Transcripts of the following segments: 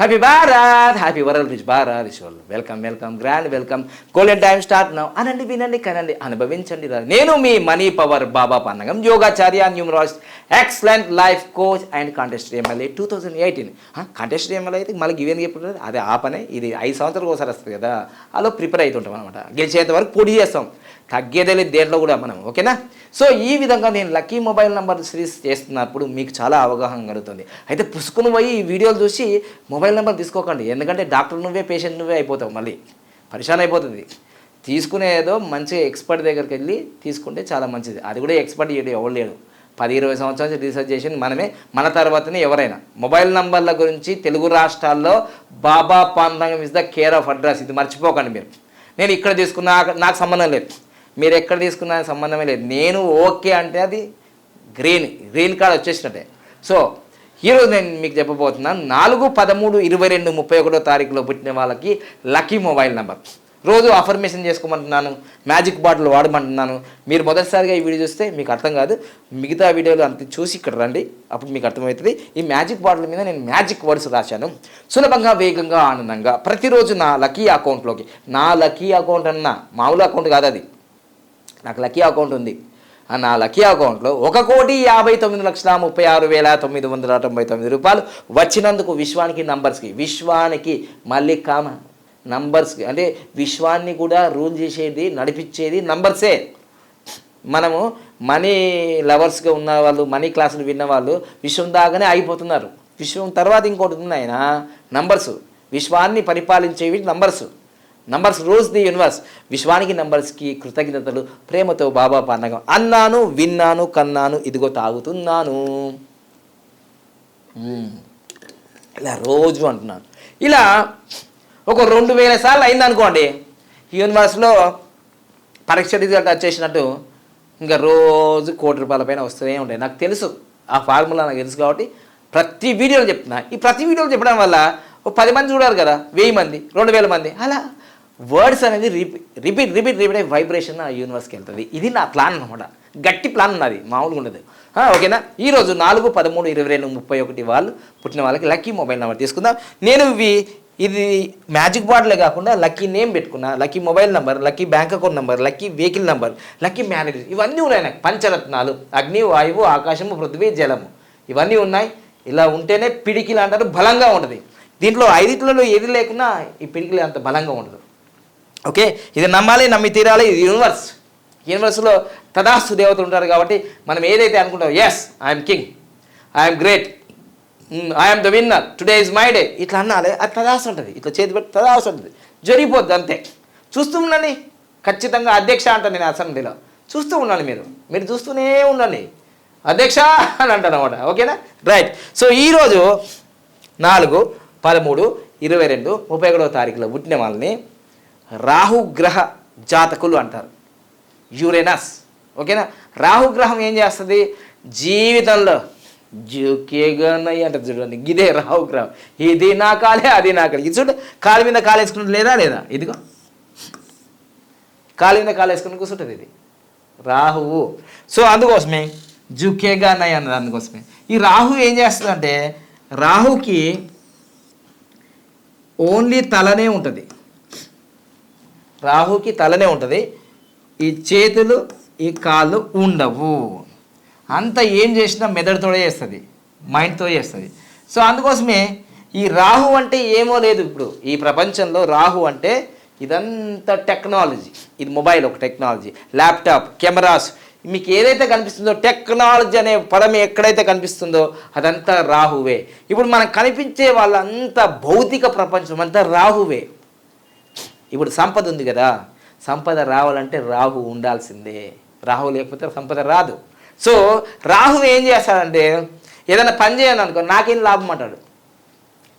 Happy Bharat happy world rich Bharat rich world welcome welcome grand welcome golden time start now అనండి వినండి కనండి అనుభవించండి నేను మీ money power Baba Pannagam యోగాచార్య numerologist excellent life coach and contest MLA two thousand eighteen contest MLA అయితే మళ్ళీ ఇవేం చెప్పారు అదే ఆ పనే. ఇది ఐదు సంవత్సరాలకు ఒకసారి వస్తుంది కదా. అలా ప్రిపేర్ అవుతుంటాం అనమాట గెలిచేంత వరకు పొడి చేస్తాం. తగ్గేదే లేదు దేంట్లో కూడా మనం ఓకేనా? సో ఈ విధంగా నేను లక్కీ మొబైల్ నెంబర్ సిరీస్ చేస్తున్నప్పుడు మీకు చాలా అవగాహన కలుగుతుంది. అయితే పుసుకుని పోయి ఈ వీడియోలు చూసి మొబైల్ నెంబర్ తీసుకోకండి. ఎందుకంటే డాక్టర్ నువ్వే పేషెంట్ నువ్వే అయిపోతావు మళ్ళీ. పరిశాన్ అయిపోతుంది. తీసుకునేదో మంచిగా ఎక్స్పర్ట్ దగ్గరికి వెళ్ళి తీసుకుంటే చాలా మంచిది. అది కూడా ఎక్స్పర్ట్ చేయడం ఎవరు లేడు. పది ఇరవై సంవత్సరాల నుంచి రీసెర్చ్ చేసింది మనమే. మన తర్వాతనే ఎవరైనా. మొబైల్ నంబర్ల గురించి తెలుగు రాష్ట్రాల్లో Baba Pandangam is the care of address. ఇది మర్చిపోకండి మీరు. నేను ఇక్కడ తీసుకున్నా నాకు సంబంధం లేదు. మీరు ఎక్కడ తీసుకున్నా సంబంధమే లేదు. నేను ఓకే అంటే అది గ్రీన్ గ్రీన్ కార్డ్ వచ్చేసినట్టే. సో ఈరోజు నేను మీకు చెప్పబోతున్నాను నాలుగు పదమూడు ఇరవై రెండు ముప్పై ఒకటో తారీఖులో పుట్టిన వాళ్ళకి లక్కీ మొబైల్ నెంబర్. రోజు అఫర్మేషన్ చేసుకోమంటున్నాను మ్యాజిక్ బాటిల్ వాడమంటున్నాను. మీరు మొదటిసారిగా ఈ వీడియో చూస్తే మీకు అర్థం కాదు. మిగతా వీడియోలు అంత చూసి ఇక్కడ రండి అప్పుడు మీకు అర్థమవుతుంది. ఈ మ్యాజిక్ బాటిల్ మీద నేను మ్యాజిక్ వర్డ్స్ రాశాను. సులభంగా వేగంగా ఆనందంగా ప్రతిరోజు నా లక్కీ అకౌంట్లోకి నా లక్కీ అకౌంట్ అన్న మామూలు అకౌంట్ కాదు అది. నాకు లక్కీ అకౌంట్ ఉంది. ఆ నా లక్కీ అకౌంట్లో ఒక కోటి యాభై తొమ్మిది లక్షల ముప్పై ఆరు వేల తొమ్మిది వందల తొంభై తొమ్మిది రూపాయలు వచ్చినందుకు విశ్వానికి నంబర్స్కి విశ్వానికి మళ్ళీ కామ నంబర్స్కి. అంటే విశ్వాన్ని కూడా రూల్ చేసేది నడిపించేది నంబర్సే. మనము మనీ లవర్స్గా ఉన్న వాళ్ళు మనీ క్లాసులు విన్న వాళ్ళు విశ్వం దాకానే ఆగిపోతున్నారు. విశ్వం తర్వాత ఇంకోటి ఉంది ఆయన నంబర్సు. విశ్వాన్ని పరిపాలించేవి numbers. Numbers rules the universe విశ్వానికి నంబర్స్కి కృతజ్ఞతలు ప్రేమతో బాబా పండగం అన్నాను విన్నాను కన్నాను ఇదిగో తాగుతున్నాను. ఇలా రోజు అంటున్నాను. ఇలా ఒక రెండు వేల సార్లు అయిందనుకోండి యూనివర్స్లో పరీక్ష రిజల్ట్ వచ్చేసినట్టు ఇంకా రోజు కోటి రూపాయల పైన వస్తూనే ఉంటాయి. నాకు తెలుసు ఆ ఫార్ములా నాకు తెలుసు కాబట్టి ప్రతి వీడియోలో చెప్తున్నా. ఈ ప్రతి వీడియోలో చెప్పడం వల్ల ఒక పది మంది చూడాలి కదా వెయ్యి మంది రెండు వేల మంది అలా వర్డ్స్ అనేది రిపీట్ రిపీట్ రిపీట్ రిపీట్ అయ్యి వైబ్రేషన్ ఆ యూనివర్స్కి వెళ్తుంది. ఇది నా ప్లాన్ అనమాట గట్టి ప్లాన్ ఉన్నది మామూలుగా ఉండదు. ఓకేనా? ఈరోజు నాలుగు పదమూడు ఇరవై రెండు ముప్పై ఒకటి వాళ్ళు పుట్టిన వాళ్ళకి లక్కీ మొబైల్ నెంబర్ తీసుకుందాం. నేను ఇవి ఇది మ్యాజిక్ బాటిలే కాకుండా లక్కీ నేమ్ పెట్టుకున్నా. Lucky mobile number lucky bank account number lucky vehicle number lucky marriage ఇవన్నీ ఉన్నాయి నాకు. పంచరత్నాలు అగ్ని వాయువు ఆకాశము పృథ్వీ జలము. ఇవన్నీ ఉన్నాయి. ఇలా ఉంటేనే పిడికిలు అంటారు బలంగా ఉంటుంది. దీంట్లో ఐదిట్లలో ఏది లేకున్నా ఈ పిడికిలు అంత బలంగా ఉండదు. ఓకే? ఇది నమ్మాలి నమ్మి తీరాలి ఇది యూనివర్స్ యూనివర్స్లో తదాస్తు దేవతలు ఉంటారు కాబట్టి మనం ఏదైతే అనుకుంటాం yes I'm king I'm great I'm the winner today is my day ఇట్లా అన్నాలి అది తదాస్తు ఉంటుంది. ఇట్లా చేతి పెట్టి తదాస్తు ఉంటుంది. జరిగిపోద్ది అంతే. చూస్తూ ఉండండి. ఖచ్చితంగా అధ్యక్ష అంటాను నేను అసెంబ్లీలో. చూస్తూ ఉండండి మీరు. మీరు చూస్తూనే ఉండండి. అధ్యక్ష అని అంటాను అనమాట ఓకేనా? రైట్ సో ఈరోజు నాలుగు పదమూడు ఇరవై రెండు ముప్పై ఒకటో తారీఖులో పుట్టిన వాళ్ళని రాహుగ్రహ జాతకులు అంటారు. యురేనస్. ఓకేనా? రాహుగ్రహం ఏం చేస్తుంది? జీవితంలో జుకేగానయ్య అంటారు చూడండి. ఇదే రాహుగ్రహం. ఇది నా కాలే అది నా కాలే. ఇది చూడు కాలు మీద కాలు వేసుకుంటుంది లేదా లేదా? ఇదిగో. కాలు మీద కాలు వేసుకుని కూర్చుంటుంది ఇది. రాహువు. సో అందుకోసమే జుకేగా అన్నది అందుకోసమే. ఈ రాహు ఏం చేస్తుందంటే రాహుకి ఓన్లీ తలనే ఉంటుంది. రాహుకి తలనే ఉంటుంది. ఈ చేతులు ఈ కాళ్ళు ఉండవు. అంత ఏం చేసినా మెదడుతోనే చేస్తుంది. మైండ్తో చేస్తుంది. సో అందుకోసమే ఈ రాహు అంటే ఏమో లేదు ఇప్పుడు. ఈ ప్రపంచంలో రాహు అంటే ఇదంతా టెక్నాలజీ. ఇది మొబైల్ ఒక టెక్నాలజీ. Laptop cameras. మీకు ఏదైతే కనిపిస్తుందో టెక్నాలజీ అనే పదం ఎక్కడైతే కనిపిస్తుందో అదంతా రాహువే. ఇప్పుడు మనకు కనిపించే వాళ్ళంతా భౌతిక ప్రపంచం అంతా రాహువే. ఇప్పుడు సంపద ఉంది కదా సంపద రావాలంటే రాహు ఉండాల్సిందే. రాహు లేకపోతే సంపద రాదు. సో రాహు ఏం చేస్తాడంటే ఏదైనా పని చేయను అనుకో నాకేం లాభం అంటాడు.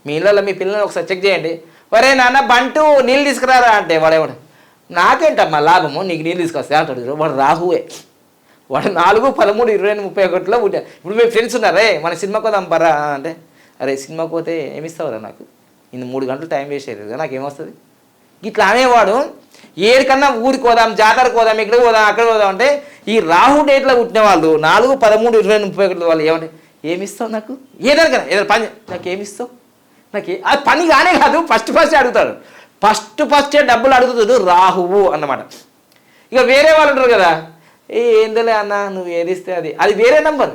మీ ఇళ్ళలో మీ పిల్లల్ని ఒకసారి చెక్ చేయండి. ఒరే నాన్న బంటు నీళ్ళు తీసుకురారా? అంటే వాడేవాడు. నాకేంటమ్మా లాభము? నీకు నీళ్ళు తీసుకొస్తే అంటాడు. వాడు రాహువే. వాడు నాలుగు పదమూడు ఇరవై ముప్పై ఒకటిలో పుట్టా ఇప్పుడు మీ ఫ్రెండ్స్ ఉన్నారే మన సినిమాకి పోదాం పరా అంటే అరే సినిమాకి పోతే ఏమిస్తావురా నాకు? ఇన్ని మూడు గంటలు టైం వేస్ట్ అయ్యేది కదా నాకు ఏమొస్తుంది ఇట్లా అనేవాడు ఏడికన్నా ఊరికి పోదాం జాతరకు పోదాం ఇక్కడికి పోదాం అక్కడ పోదాం అంటే ఈ రాహు డేట్లో పుట్టిన వాళ్ళు నాలుగు పదమూడు ఇరవై ముప్పై ఒకటి వాళ్ళు ఏమంటే ఏమిస్తావు నాకు? ఏదైనా ఏదైనా పని నాకు ఏమిస్తావు నాకు అది పని కానే కాదు ఫస్ట్ ఫస్ట్ అడుగుతాడు. ఫస్ట్ ఫస్టే డబ్బులు అడుగుతాడు రాహువు అన్నమాట. ఇక వేరే వాళ్ళు ఉంటారు కదా ఏ ఏందలే అన్న నువ్వు ఏది ఇస్తే అది అది వేరే నంబర్.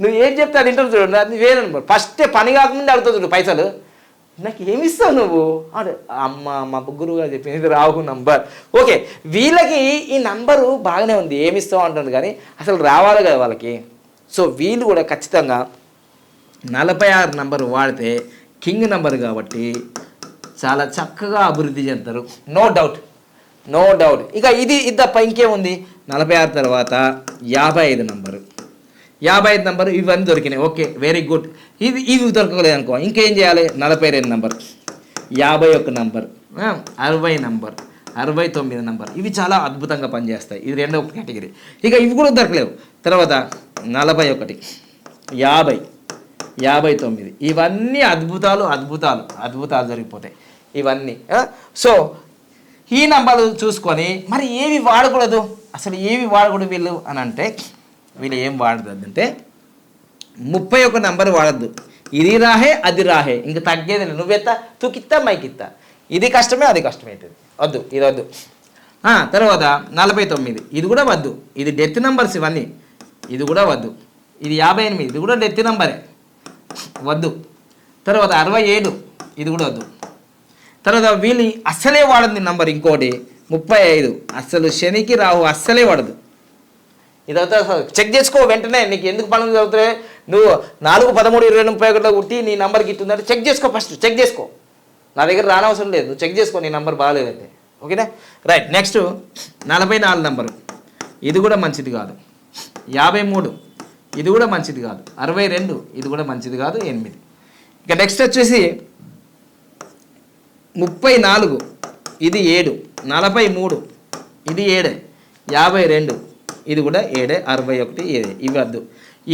నువ్వు ఏం చెప్తే అది ఇంటర్ చూడండి అది వేరే నంబర్. ఫస్టే పని కాకముందే అడుగుతుంది చూడు పైసలు. నాకు ఏమి ఇస్తావు నువ్వు? అడు అమ్మ మా గురువు గారు చెప్పింది రావు రాహు నంబర్ ఓకే వీళ్ళకి ఈ నంబరు బాగానే ఉంది. ఏమి ఇస్తావు అంటుంది కానీ అసలు రావాలి కదా వాళ్ళకి. సో వీళ్ళు కూడా ఖచ్చితంగా నలభై ఆరు నంబర్ వాడితే కింగ్ నంబర్ కాబట్టి చాలా చక్కగా అభివృద్ధి చెందుతారు. నో డౌట్ నో డౌట్ ఇక ఇది ఇది తప్ప ఇంకేముంది నలభై ఆరు తర్వాత యాభై ఐదు నంబరు యాభై ఐదు నెంబర్ ఇవన్నీ దొరికినాయి. ఓకే వెరీ గుడ్ ఇది ఇవి దొరకలేదు అనుకో ఇంకేం చేయాలి? నలభై రెండు నంబర్. యాభై ఒక్క నంబర్. అరవై నంబర్. అరవై తొమ్మిది నంబర్. ఇవి చాలా అద్భుతంగా పనిచేస్తాయి. ఇది రెండో కేటగిరీ. ఇక ఇవి కూడా దొరకలేవు. తర్వాత నలభై ఒకటి యాభై యాభై తొమ్మిది. ఇవన్నీ అద్భుతాలు అద్భుతాలు అద్భుతాలు జరిగిపోతాయి. ఇవన్నీ సో ఈ నంబర్లు చూసుకొని మరి ఏవి వాడకూడదు? అసలు ఏవి వాడకూడదు వీళ్ళు అని అంటే వీళ్ళు ఏం వాడద్దు అంటే ముప్పై ఒక నంబర్ వాడద్దు. ఇది రాహే అది రాహే. ఇంక తగ్గేది లేదు. నువ్వెత్తా తూకిత్తా మైకిత్తా ఇది కష్టమే అది కష్టమవుతుంది వద్దు ఇది వద్దు. తర్వాత నలభై తొమ్మిది ఇది కూడా వద్దు. ఇది డెత్ నంబర్స్ ఇవన్నీ. ఇది కూడా వద్దు. ఇది యాభై ఎనిమిది ఇది కూడా డెత్ నంబరే వద్దు. తర్వాత అరవై ఏడు ఇది కూడా వద్దు. తర్వాత వీళ్ళు అస్సలే వాడదు నంబర్ ఇంకోటి ముప్పై ఐదు అస్సలు శనికి రాహు అస్సలే వాడదు ఇదవుతా చెక్ చేసుకో వెంటనే నీకు ఎందుకు పనులు చదువుతాయి నువ్వు నాలుగు పదమూడు ఇరవై ముప్పై ఒకటిలో కుట్టి నీ నంబర్ గిట్టుందంటే చెక్ చేసుకో ఫస్ట్ చెక్ చేసుకో. నా దగ్గర రానవసరం లేదు నువ్వు చెక్ చేసుకో నీ నంబర్ బాగాలేదంటే. ఓకేనా? రైట్ నెక్స్ట్ నలభై నాలుగు నంబరు. ఇది కూడా మంచిది కాదు. యాభై మూడు ఇది కూడా మంచిది కాదు. అరవై రెండు ఇది కూడా మంచిది కాదు ఎనిమిది. ఇక నెక్స్ట్ వచ్చేసి ముప్పై నాలుగు ఇది ఏడు. నలభై మూడు ఇది ఏడే. యాభై రెండు ఇది కూడా ఏడే అరవై ఒకటి ఏడే. ఇవి వద్దు.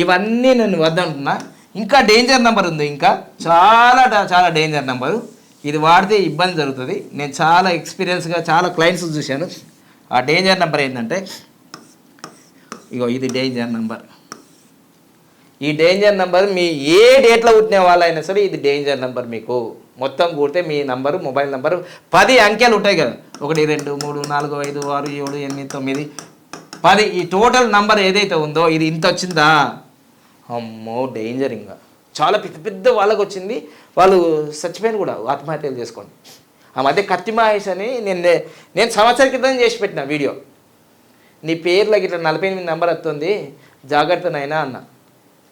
ఇవన్నీ నేను వద్దంటున్నా ఇంకా డేంజర్ నెంబర్ ఉంది ఇంకా. చాలా చాలా డేంజర్ నెంబరు ఇది వాడితే ఇబ్బంది జరుగుతుంది. నేను చాలా ఎక్స్పీరియన్స్గా చాలా క్లయింట్స్ చూశాను. ఆ డేంజర్ నెంబర్ ఏంటంటే ఇగో ఇది డేంజర్ నెంబర్ ఈ డేంజర్ నెంబర్ మీ ఏ డేట్లో పుట్టిన వాళ్ళైనా సరే ఇది డేంజర్ నెంబర్ మీకు. మొత్తం కూడితే మీ నంబరు మొబైల్ నెంబరు పది అంకెలు ఉంటాయి కదా. ఒకటి రెండు మూడు నాలుగు ఐదు ఆరు ఏడు ఎనిమిది తొమ్మిది పది ఈ టోటల్ నంబర్ ఏదైతే ఉందో ఇది ఇంత వచ్చిందా? అమ్మో డేంజర్ ఇంకా. చాలా పెద్ద పెద్ద వాళ్ళకి వచ్చింది. వాళ్ళు చచ్చిపోయిన కూడా ఆత్మహత్యలు చేసుకోండి. ఆ మధ్య కత్తి మహేష్ అని నేను నేను సంవత్సరం క్రితం చేసి పెట్టిన వీడియో. నీ పేర్లకి ఇట్లా నలభై ఎనిమిది నెంబర్ వస్తుంది. జాగ్రత్తనైనా అన్న.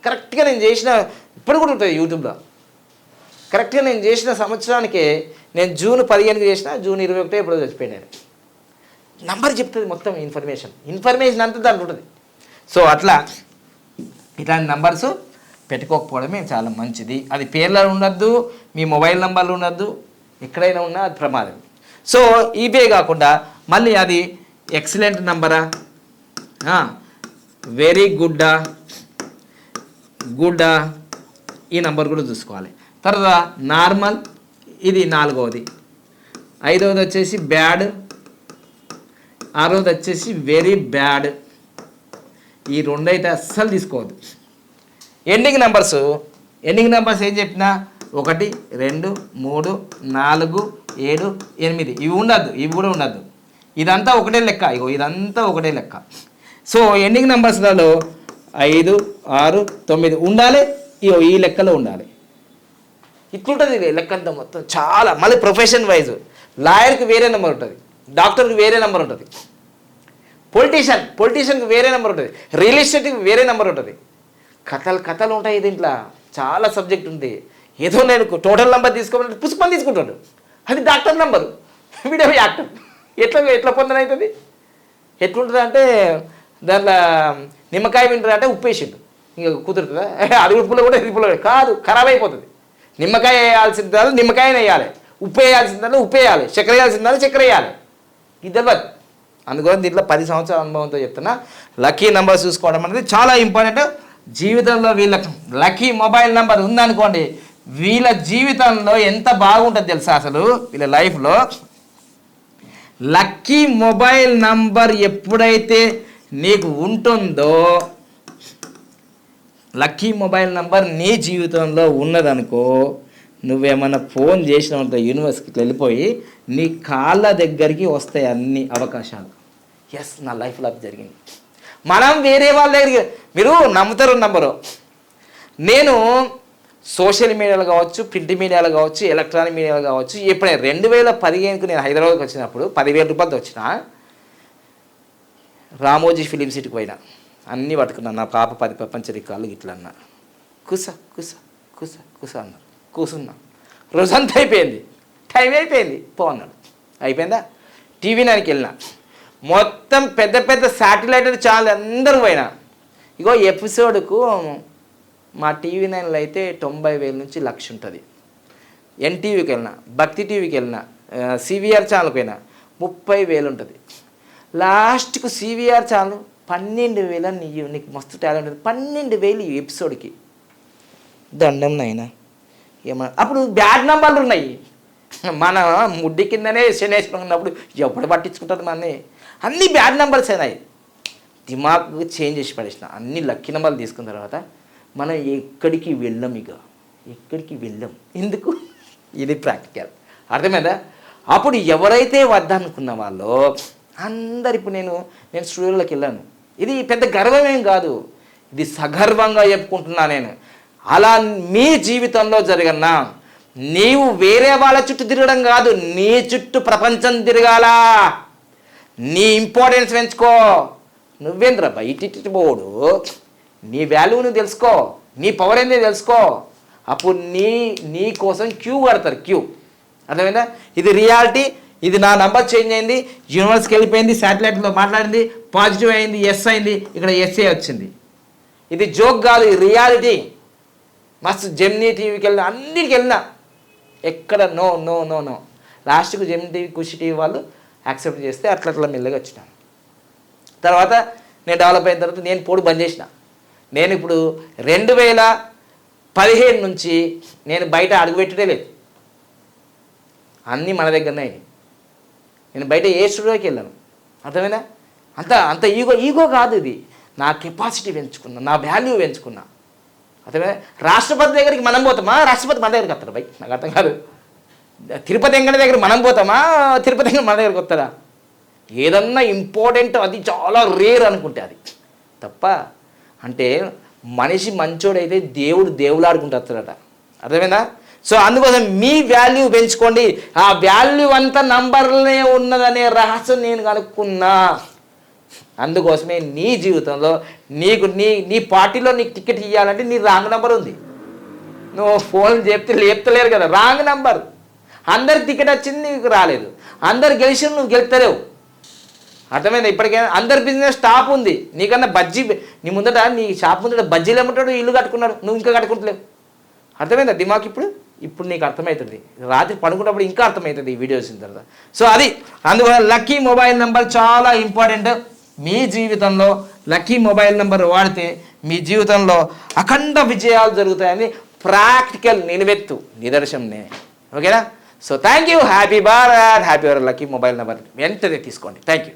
కరెక్ట్గా నేను చేసిన ఇప్పుడు కూడా ఉంటుంది యూట్యూబ్లో. కరెక్ట్గా నేను చేసిన సంవత్సరానికే నేను జూన్ పదిహేనుకి చేసిన జూన్ ఇరవై ఒకటే ఇప్పుడు చచ్చిపోయినాను నంబర్ చెప్తుంది మొత్తం ఇన్ఫర్మేషన్. ఇన్ఫర్మేషన్ అంతా దాంట్లో ఉంటుంది. సో అట్లా ఇట్లాంటి నంబర్స్ పెట్టుకోకపోవడమే చాలా మంచిది. అది పేర్లో ఉండద్దు మీ మొబైల్ నంబర్లు ఉండద్దు ఎక్కడైనా ఉన్నా అది ప్రమాదం. సో ఇవే కాకుండా మళ్ళీ అది ఎక్సలెంట్ నంబరా? వెరీ గుడ్డా? గుడ్డా? ఈ నంబర్ కూడా చూసుకోవాలి. తర్వాత నార్మల్ ఇది నాలుగవది. ఐదవది వచ్చేసి బ్యాడ్. ఆరవది వచ్చేసి వెరీ బ్యాడ్ ఈ రెండు అయితే అస్సలు తీసుకోవద్దు. ఎండింగ్ నెంబర్స్ ఎండింగ్ నెంబర్స్ ఏం చెప్పినా? ఒకటి రెండు మూడు నాలుగు ఏడు ఎనిమిది. ఇవి ఉండద్దు ఇవి కూడా ఉండద్దు. ఇదంతా ఒకటే లెక్క. ఇగో ఇదంతా ఒకటే లెక్క. సో ఎండింగ్ నెంబర్స్లలో ఐదు ఆరు తొమ్మిది ఉండాలి. ఇగో ఈ లెక్కలో ఉండాలి. ఇట్లుంటుంది లెక్క అంతా మొత్తం. చాలా మళ్ళీ ప్రొఫెషన్ వైజ్ లాయర్కి వేరే నెంబర్ ఉంటుంది. డాక్టర్కి వేరే నెంబర్ ఉంటుంది. పొలిటీషియన్ పొలిటీషియన్కి వేరే నెంబర్ ఉంటుంది. రియల్ ఎస్టేట్కి వేరే నెంబర్ ఉంటుంది. కథలు కథలు ఉంటాయి దీంట్లో. చాలా సబ్జెక్ట్ ఉంది. ఏదో నేను టోటల్ నెంబర్ తీసుకోవాలంటే పుష్పం తీసుకుంటాడు. అది డాక్టర్ నెంబరు. Video actor. ఎట్లా ఎట్లా పొందన అవుతుంది? ఎట్లుంటుంది అంటే దాంట్లో నిమ్మకాయ వింటారు అంటే ఉప్పేసిండు ఇంకా కుదురుతుందా? అది కూడా పుల్ల కూడా ఇది పుల్ల కాదు ఖరాబ్ అయిపోతుంది. నిమ్మకాయ వేయాల్సిన దాన్ని నిమ్మకాయనే వేయాలి. ఉప్పు వేయాల్సిన దాన్ని ఉప్పు వేయాలి. చక్కెర వేయాల్సిన దాన్ని చక్కెర వేయాలి. ఇది తెలియదు అందుకోసం దీంట్లో పది సంవత్సరాల అనుభవంతో చెప్తున్నా. లక్కీ నెంబర్ చూసుకోవడం అనేది చాలా ఇంపార్టెంట్. జీవితంలో వీళ్ళకి లక్కీ మొబైల్ నెంబర్ ఉందనుకోండి వీళ్ళ జీవితంలో ఎంత బాగుంటుంది తెలుసా అసలు? వీళ్ళ లైఫ్లో. లక్కీ మొబైల్ నంబర్ ఎప్పుడైతే నీకు ఉంటుందో లక్కీ మొబైల్ నంబర్ నీ జీవితంలో ఉన్నదనుకో నువ్వేమన్నా ఫోన్ చేసినంత యూనివర్స్కి వెళ్ళిపోయి నీ కాళ్ళ దగ్గరికి వస్తాయి అన్ని అవకాశాలు. ఎస్ నా లైఫ్లో అది జరిగింది. మనం వేరే వాళ్ళ దగ్గరికి మీరు నమ్ముతారు నమ్మరు. నేను సోషల్ మీడియాలో కావచ్చు ప్రింట్ మీడియాలో కావచ్చు ఎలక్ట్రానిక్ మీడియాలో కావచ్చు ఎప్పుడైనా రెండు వేల పదిహేనుకు నేను హైదరాబాద్కి వచ్చినప్పుడు పదివేల రూపాయలతో వచ్చిన రామోజీ ఫిలిం సిటీకి పోయినా అన్నీ పట్టుకున్నాను నా పాప పది ప్రపంచ రికార్డులు ఇట్లా అన్న కుస కుస కుస కుస అన్నారు. కూసున్నా. రోజంతా అయిపోయింది. టైం అయిపోయింది. పో అన్నాడు. అయిపోయిందా? టీవీ నానికి వెళ్ళిన. మొత్తం పెద్ద పెద్ద శాటిలైట్ ఛానల్ అందరూ పోయినా. ఇగో ఎపిసోడ్కు మా టీవీ నైన్లో అయితే తొంభై వేల నుంచి లక్ష ఉంటుంది. ఎన్టీవీకి వెళ్ళిన భక్తి టీవీకి వెళ్ళిన సివిఆర్ ఛానల్కి పోయినా ముప్పై వేలు ఉంటుంది. లాస్ట్కు సివిఆర్ ఛానల్ పన్నెండు వేల నీ నీకు మస్తు టాలెంట్ ఉంది పన్నెండు వేలు ఈ ఎపిసోడ్కి. దండం నైనా ఏమన్నా? అప్పుడు బ్యాడ్ నంబర్లు ఉన్నాయి. మన ముడ్డి కిందనే శనేశ్వరం ఉన్నప్పుడు ఎప్పుడు పట్టించుకుంటుంది మనని? అన్ని బ్యాడ్ నెంబర్స్ అయినాయి. దిమాగ్ చేంజ్ చేసి పడేసిన. అన్ని లక్కీ నెంబర్లు తీసుకున్న తర్వాత మనం ఎక్కడికి వెళ్ళం ఇక? ఎక్కడికి వెళ్ళం? ఎందుకు? ఇది ప్రాక్టికల్. అర్థమైందా? అప్పుడు ఎవరైతే వద్దనుకున్న వాళ్ళో అందరు ఇప్పుడు నేను నేను స్టూడియోలోకి వెళ్ళాను. ఇది పెద్ద గర్వమేం కాదు. ఇది సగర్వంగా చెప్పుకుంటున్నా నేను. అలా మీ జీవితంలో జరిగిన నీవు వేరే వాళ్ళ చుట్టూ తిరగడం కాదు నీ చుట్టూ ప్రపంచం తిరగాల. నీ ఇంపార్టెన్స్ పెంచుకో. నువ్వేంద్ర బయటి పోడు? నీ వాల్యూని తెలుసుకో. నీ పవర్ ఏంది తెలుసుకో. అప్పుడు నీ నీ కోసం క్యూ కడతారు క్యూ అర్థమైందా? ఇది రియాలిటీ ఇది నా నంబర్ చేంజ్ అయింది యూనివర్స్కి వెళ్ళిపోయింది శాటిలైట్లో మాట్లాడింది పాజిటివ్ అయింది ఎస్ అయింది ఇక్కడ ఎస్ఏ వచ్చింది. ఇది జోక్ కాదు రియాలిటీ మస్తు జెమ్నీ టీవీకి వెళ్ళిన అన్నిటికి వెళ్ళినా. ఎక్కడ నో నో నో నో లాస్ట్కు జెమ్నీ టీవీ కుషి టీవీ వాళ్ళు యాక్సెప్ట్ చేస్తే అట్లా అట్లా మెల్లగా వచ్చినాను తర్వాత నేను డెవలప్ అయిన తర్వాత నేను పోడు బంద్ చేసిన. నేను ఇప్పుడు రెండు వేల పదిహేను నుంచి నేను బయట అడుగుపెట్టడే లేదు. అన్నీ మన దగ్గరనే నేను బయట ఏ స్టూడియోకి వెళ్ళాను. అర్థమైనా అంత అంత ఈగో ఈగో కాదు ఇది. నా కెపాసిటీ పెంచుకున్నా నా వాల్యూ పెంచుకున్నా. అర్థమైనా రాష్ట్రపతి దగ్గరికి మనం పోతామా? రాష్ట్రపతి మన దగ్గరికి వస్తాడు బై? నాకు అర్థం కాదు. తిరుపతి వెంకట దగ్గర మనం పోతామా? తిరుపతి వెంకట మన దగ్గరికి వస్తాడా? ఏదన్నా ఇంపార్టెంట్ అది చాలా రేర్ అనుకుంటే అది. తప్ప అంటే మనిషి మంచోడైతే దేవుడు దేవులాడుకుంటూ వస్తాడట. అర్థమైందా? సో అందుకోసం మీ వాల్యూ పెంచుకోండి. ఆ వాల్యూ అంతా నంబర్లే ఉన్నదనే రహస్యం నేను కనుక్కున్నా. అందుకోసమే నీ జీవితంలో నీకు నీ నీ పార్టీలో నీకు టికెట్ ఇవ్వాలంటే నీ రాంగ్ నెంబర్ ఉంది. నువ్వు ఫోన్ చెప్తే లేపుతలేరు కదా రాంగ్ నెంబర్. అందరికి టికెట్ వచ్చింది నీకు రాలేదు. అందరు గెలిచి నువ్వు గెలుపుతలేవు అర్థమైందా? ఇప్పటికైనా అందరి బిజినెస్ స్టాప్ ఉంది. నీకన్నా బజ్జీ నీ ముందట నీ షాప్ ముందట బజ్జీలు ఏమంటాడు? ఇల్లు కట్టుకున్నాడు నువ్వు ఇంకా కట్టుకుంటలేవు. అర్థమైందా దిమాక్ ఇప్పుడు? ఇప్పుడు నీకు అర్థమవుతుంది రాత్రి పడుకున్నప్పుడు ఇంకా అర్థమవుతుంది ఈ వీడియోస్ తర్వాత. సో అది అందువల్ల లక్కీ మొబైల్ నెంబర్ చాలా ఇంపార్టెంట్. మీ జీవితంలో లక్కీ మొబైల్ నెంబర్ వాడితే మీ జీవితంలో అఖండ విజయాలు జరుగుతాయని ప్రాక్టికల్ నిలవెత్తు నిదర్శనం ఓకేనా? So thank you happy Bharat happy lucky mobile number. వెంటనే తీసుకోండి. Thank you